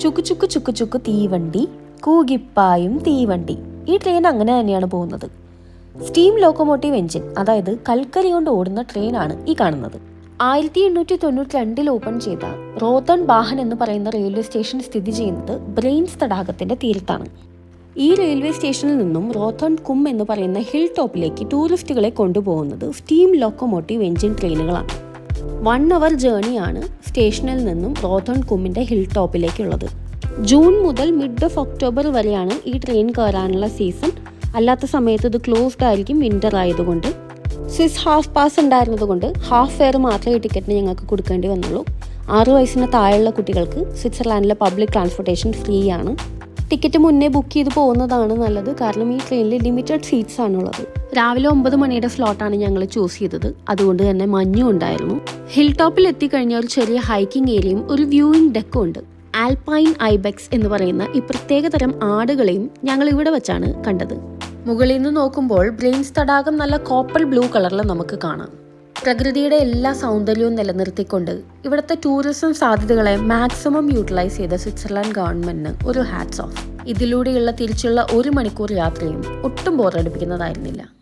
ചുക്കു ചുക്കു ചുക്കു ചുക്കു തീവണ്ടി കൂകിപ്പായും തീവണ്ടി. ഈ ട്രെയിൻ അങ്ങനെ തന്നെയാണ് പോകുന്നത്. സ്റ്റീം ലോക്കോമോട്ടീവ് എഞ്ചിൻ അതായത് കൽക്കരി കൊണ്ട് ഓടുന്ന ട്രെയിനാണ് ഈ കാണുന്നത്. ആയിരത്തി എണ്ണൂറ്റി തൊണ്ണൂറ്റി രണ്ടിൽ ഓപ്പൺ ചെയ്ത റോത്തൺ ബാഹൻ എന്ന് പറയുന്ന റെയിൽവേ സ്റ്റേഷൻ സ്ഥിതി ചെയ്യുന്നത് ബ്രെയിൻസ് തടാകത്തിന്റെ തീരത്താണ്. ഈ റെയിൽവേ സ്റ്റേഷനിൽ നിന്നും റോത്തൺ കും എന്ന് പറയുന്ന ഹിൽ ടോപ്പിലേക്ക് ടൂറിസ്റ്റുകളെ കൊണ്ടുപോകുന്നത് സ്റ്റീം ലോക്കോമോട്ടീവ് എഞ്ചിൻ ട്രെയിനുകളാണ് വൺ അവർ ജേണിയാണ് സ്റ്റേഷനിൽ നിന്നും റോതൺ കുമ്മിന്റെ ഹിൽ ടോപ്പിലേക്കുള്ളത് ജൂൺ മുതൽ മിഡ് ഓഫ് ഒക്ടോബർ വരെയാണ് ഈ ട്രെയിൻ കയറാനുള്ള സീസൺ അല്ലാത്ത സമയത്ത് ഇത് ക്ലോസ്ഡ് ആയിരിക്കും വിന്റർ ആയതുകൊണ്ട്. സ്വിസ് ഹാഫ് പാസ് ഉണ്ടായിരുന്നതുകൊണ്ട് ഹാഫ് ഫെയർ മാത്രമേ ഈ ടിക്കറ്റിന് ഞങ്ങൾക്ക് കൊടുക്കേണ്ടി വന്നുള്ളൂ. ആറ് വയസ്സിന് താഴെയുള്ള കുട്ടികൾക്ക് സ്വിറ്റ്സർലാൻഡിലെ പബ്ലിക് ട്രാൻസ്പോർട്ടേഷൻ ഫ്രീ ആണ്. ടിക്കറ്റ് മുന്നേ ബുക്ക് ചെയ്ത് പോകുന്നതാണ് നല്ലത്. കാരണം ഈ ട്രെയിനിൽ ലിമിറ്റഡ് സീറ്റ്സ് ആണുള്ളത്. രാവിലെ ഒമ്പത് മണിയുടെ സ്ലോട്ടാണ് ഞങ്ങൾ ചൂസ് ചെയ്തത്. അതുകൊണ്ട് തന്നെ മഞ്ഞും ഉണ്ടായിരുന്നു. ഹിൽ ടോപ്പിൽ എത്തിക്കഴിഞ്ഞാൽ ഒരു ചെറിയ ഹൈക്കിംഗ് ഏരിയയും ഒരു വ്യൂയിങ് ഡെക്കും ഉണ്ട്. ആൽപൈൻ ഐബെക്സ് എന്ന് പറയുന്ന ഈ പ്രത്യേക തരം ആടുകളെയും ഞങ്ങൾ ഇവിടെ വെച്ചാണ് കണ്ടത്. മുകളിൽ നിന്ന് നോക്കുമ്പോൾ ബ്രെയിൻസ് തടാകം നല്ല കോപ്പൽ ബ്ലൂ കളറിൽ നമുക്ക് കാണാം. പ്രകൃതിയുടെ എല്ലാ സൗന്ദര്യവും നിലനിർത്തിക്കൊണ്ട് ഇവിടുത്തെ ടൂറിസം സാധ്യതകളെ മാക്സിമം യൂട്ടിലൈസ് ചെയ്ത സ്വിറ്റ്സർലാൻഡ് ഗവൺമെന്റിന് ഒരു ഹാറ്റ്സ് ഓഫ് ഇതിലൂടെയുള്ള തിരിച്ചുള്ള ഒരു മണിക്കൂർ യാത്രയും ഒട്ടും ബോറടിപ്പിക്കുന്നതായിരുന്നില്ല